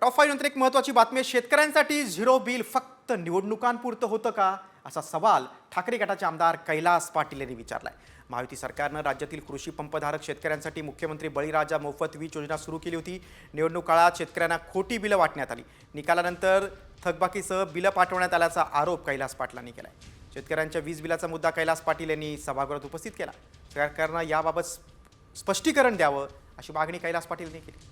Top five नंतर एक महत्त्वाची बातमी आहे शेतकऱ्यांसाठी झिरो बिल फक्त निवडणुकांपुरतं होतं का? असा सवाल ठाकरे गटाचे आमदार कैलास पाटील यांनी विचारलाय. महायुती सरकारनं राज्यातील कृषी पंपधारक शेतकऱ्यांसाठी मुख्यमंत्री बळीराजा मोफत वीज योजना सुरू केली होती. निवडणूक काळात शेतकऱ्यांना खोटी बिलं वाटण्यात आली. निकालानंतर थकबाकीसह बिलं पाठवण्यात आल्याचा आरोप कैलास पाटलांनी आहे शेतकऱ्यांच्या वीज बिलाचा मुद्दा कैलास पाटील यांनी सभागृहात उपस्थित केला. सरकारनं याबाबत स्पष्टीकरण द्यावं अशी मागणी कैलास पाटील यांनी केली.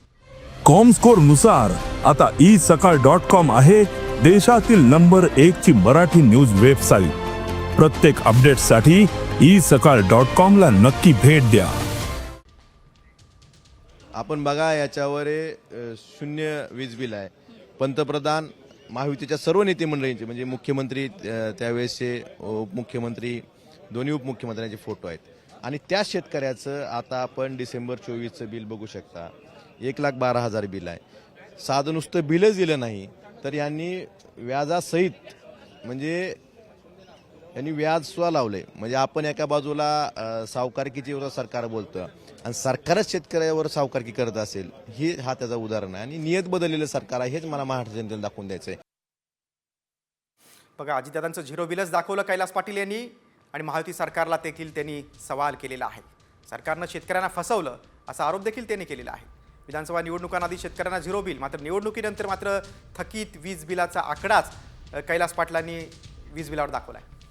कॉमस्कोरनुसार आता ई सकाळ डॉट कॉम आहे देशातील नंबर एक ची मराठी न्यूज वेबसाईट प्रत्येक अपडेटसाठी ई सकाळ डॉट कॉम ला नक्की भेट द्या. आपण बघा याच्यावर शून्य वीज बिल आहे. पंतप्रधान महायुतीच्या सर्व नेते मंडळींचे म्हणजे मुख्यमंत्री त्यावेळेसचे उपमुख्यमंत्री दोन्ही उपमुख्यमंत्र्यांचे फोटो आहेत. आणि त्या शेतकऱ्याचं आता आपण डिसेंबर चोवीसचं बिल बघू शकता. एक लाख बारा हजार बिल आहे. साधं नुसतं बिलच दिलं नाही तर यांनी व्याजासहित म्हणजे यांनी व्याज सुद्धा लावले. म्हणजे आपण एका बाजूला सावकारकीची विरोधात सरकार बोलतं आणि सरकारच शेतकऱ्यावर सावकारकी करत असेल हे हा त्याचा उदाहरण आहे. आणि नियत बदललेलं सरकार आहे हेच मला महाराष्ट्र जनतेला दाखवून द्यायचं आहे बघा अजितदादांचं झिरो बिलच दाखवलं कैलास पाटील यांनी आणि महायुती सरकारला देखील त्यांनी सवाल केलेला आहे. सरकारनं शेतकऱ्यांना फसवलं असा आरोप देखील त्यांनी केलेला आहे. विधानसभा निवडणुकांआधी शेतकऱ्यांना झिरो बिल मात्र निवडणुकीनंतर मात्र थकीत वीज बिलाचा आकडाच कैलास पाटलांनी वीज बिलावर दाखवला आहे